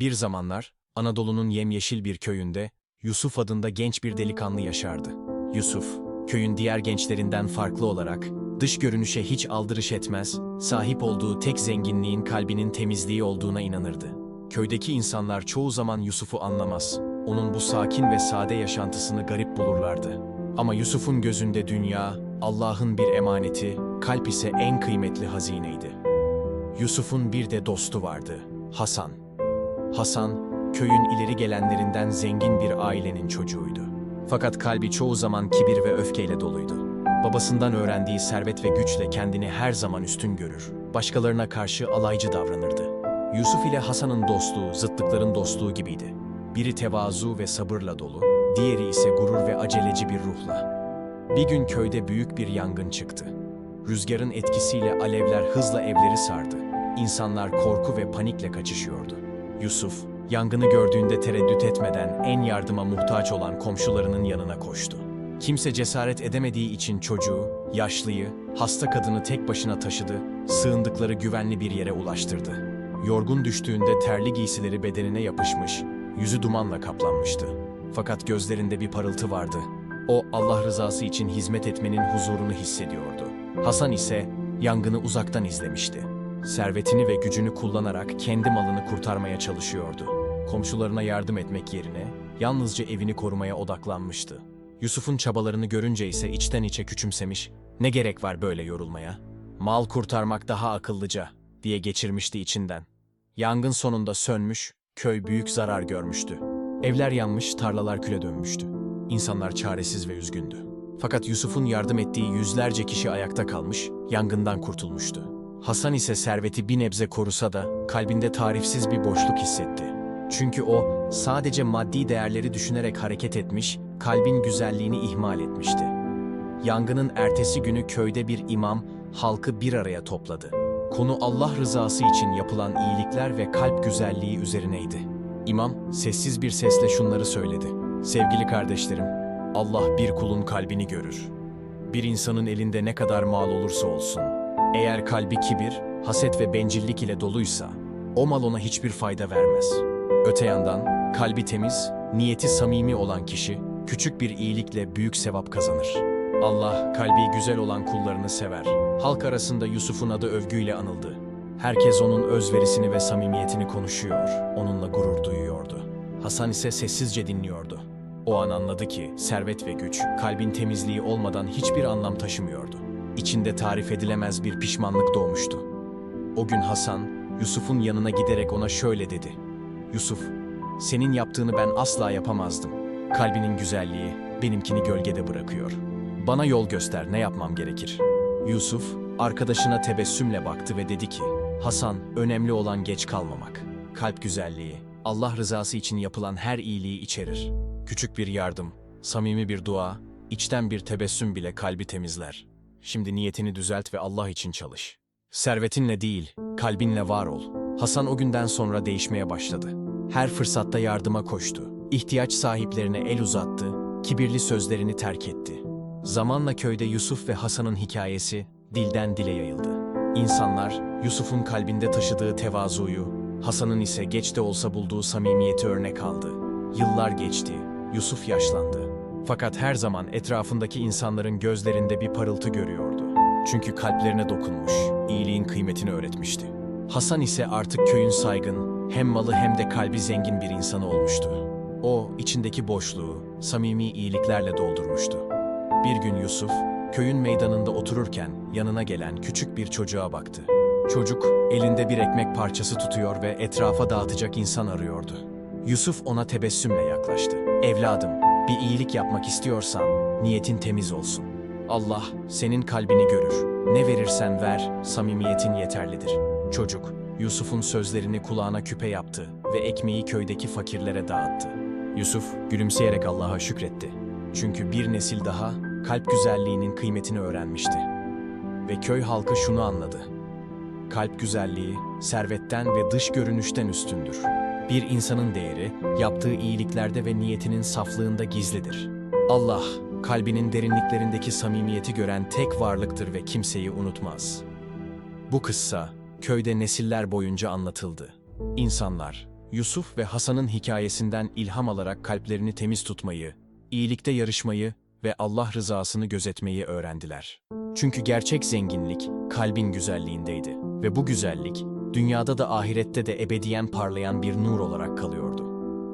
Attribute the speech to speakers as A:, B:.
A: Bir zamanlar Anadolu'nun yemyeşil bir köyünde Yusuf adında genç bir delikanlı yaşardı. Yusuf, köyün diğer gençlerinden farklı olarak dış görünüşe hiç aldırış etmez, sahip olduğu tek zenginliğin kalbinin temizliği olduğuna inanırdı. Köydeki insanlar çoğu zaman Yusuf'u anlamaz. Onun bu sakin ve sade yaşantısını garip bulurlardı. Ama Yusuf'un gözünde dünya, Allah'ın bir emaneti, kalp ise en kıymetli hazineydi. Yusuf'un bir de dostu vardı, Hasan. Hasan, köyün ileri gelenlerinden zengin bir ailenin çocuğuydu. Fakat kalbi çoğu zaman kibir ve öfkeyle doluydu. Babasından öğrendiği servet ve güçle kendini her zaman üstün görür. Başkalarına karşı alaycı davranırdı. Yusuf ile Hasan'ın dostluğu, zıtlıkların dostluğu gibiydi. Biri tevazu ve sabırla dolu, diğeri ise gurur ve aceleci bir ruhla. Bir gün köyde büyük bir yangın çıktı. Rüzgarın etkisiyle alevler hızla evleri sardı. İnsanlar korku ve panikle kaçışıyordu. Yusuf, yangını gördüğünde tereddüt etmeden en yardıma muhtaç olan komşularının yanına koştu. Kimse cesaret edemediği için çocuğu, yaşlıyı, hasta kadını tek başına taşıdı, sığındıkları güvenli bir yere ulaştırdı. Yorgun düştüğünde terli giysileri bedenine yapışmış, yüzü dumanla kaplanmıştı. Fakat gözlerinde bir parıltı vardı. O Allah rızası için hizmet etmenin huzurunu hissediyordu. Hasan ise yangını uzaktan izlemişti. Servetini ve gücünü kullanarak kendi malını kurtarmaya çalışıyordu. Komşularına yardım etmek yerine yalnızca evini korumaya odaklanmıştı. Yusuf'un çabalarını görünce ise içten içe küçümsemiş, ne gerek var böyle yorulmaya? Mal kurtarmak daha akıllıca diye geçirmişti içinden. Yangın sonunda sönmüş, köy büyük zarar görmüştü. Evler yanmış, tarlalar küle dönmüştü. İnsanlar çaresiz ve üzgündü. Fakat Yusuf'un yardım ettiği yüzlerce kişi ayakta kalmış, yangından kurtulmuştu. Hasan ise serveti bir nebze korusa da kalbinde tarifsiz bir boşluk hissetti. Çünkü o sadece maddi değerleri düşünerek hareket etmiş, kalbin güzelliğini ihmal etmişti. Yangının ertesi günü köyde bir imam halkı bir araya topladı. Konu Allah rızası için yapılan iyilikler ve kalp güzelliği üzerineydi. İmam sessiz bir sesle şunları söyledi. Sevgili kardeşlerim, Allah bir kulun kalbini görür. Bir insanın elinde ne kadar mal olursa olsun, eğer kalbi kibir, haset ve bencillik ile doluysa, o mal ona hiçbir fayda vermez. Öte yandan, kalbi temiz, niyeti samimi olan kişi, küçük bir iyilikle büyük sevap kazanır. Allah, kalbi güzel olan kullarını sever. Halk arasında Yusuf'un adı övgüyle anıldı. Herkes onun özverisini ve samimiyetini konuşuyor, onunla gurur duyuyordu. Hasan ise sessizce dinliyordu. O an anladı ki servet ve güç, kalbin temizliği olmadan hiçbir anlam taşımıyordu. İçinde tarif edilemez bir pişmanlık doğmuştu. O gün Hasan, Yusuf'un yanına giderek ona şöyle dedi. Yusuf, senin yaptığını ben asla yapamazdım. Kalbinin güzelliği benimkini gölgede bırakıyor. Bana yol göster ne yapmam gerekir. Yusuf, arkadaşına tebessümle baktı ve dedi ki, Hasan, önemli olan geç kalmamak. Kalp güzelliği, Allah rızası için yapılan her iyiliği içerir. Küçük bir yardım, samimi bir dua, içten bir tebessüm bile kalbi temizler. Şimdi niyetini düzelt ve Allah için çalış. Servetinle değil, kalbinle var ol. Hasan o günden sonra değişmeye başladı. Her fırsatta yardıma koştu. İhtiyaç sahiplerine el uzattı, kibirli sözlerini terk etti. Zamanla köyde Yusuf ve Hasan'ın hikayesi dilden dile yayıldı. İnsanlar Yusuf'un kalbinde taşıdığı tevazuyu, Hasan'ın ise geç de olsa bulduğu samimiyeti örnek aldı. Yıllar geçti, Yusuf yaşlandı. Fakat her zaman etrafındaki insanların gözlerinde bir parıltı görüyordu. Çünkü kalplerine dokunmuş, iyiliğin kıymetini öğretmişti. Hasan ise artık köyün saygın, hem malı hem de kalbi zengin bir insanı olmuştu. O, içindeki boşluğu, samimi iyiliklerle doldurmuştu. Bir gün Yusuf, köyün meydanında otururken yanına gelen küçük bir çocuğa baktı. Çocuk, elinde bir ekmek parçası tutuyor ve etrafa dağıtacak insan arıyordu. Yusuf ona tebessümle yaklaştı. Evladım, bir iyilik yapmak istiyorsan niyetin temiz olsun. Allah senin kalbini görür. Ne verirsen ver, samimiyetin yeterlidir. Çocuk, Yusuf'un sözlerini kulağına küpe yaptı ve ekmeği köydeki fakirlere dağıttı. Yusuf gülümseyerek Allah'a şükretti. Çünkü bir nesil daha kalp güzelliğinin kıymetini öğrenmişti. Ve köy halkı şunu anladı. Kalp güzelliği, servetten ve dış görünüşten üstündür. Bir insanın değeri, yaptığı iyiliklerde ve niyetinin saflığında gizlidir. Allah, kalbinin derinliklerindeki samimiyeti gören tek varlıktır ve kimseyi unutmaz. Bu kıssa, köyde nesiller boyunca anlatıldı. İnsanlar, Yusuf ve Hasan'ın hikayesinden ilham alarak kalplerini temiz tutmayı, iyilikte yarışmayı ve Allah rızasını gözetmeyi öğrendiler. Çünkü gerçek zenginlik kalbin güzelliğindeydi ve bu güzellik dünyada da ahirette de ebediyen parlayan bir nur olarak kalıyordu.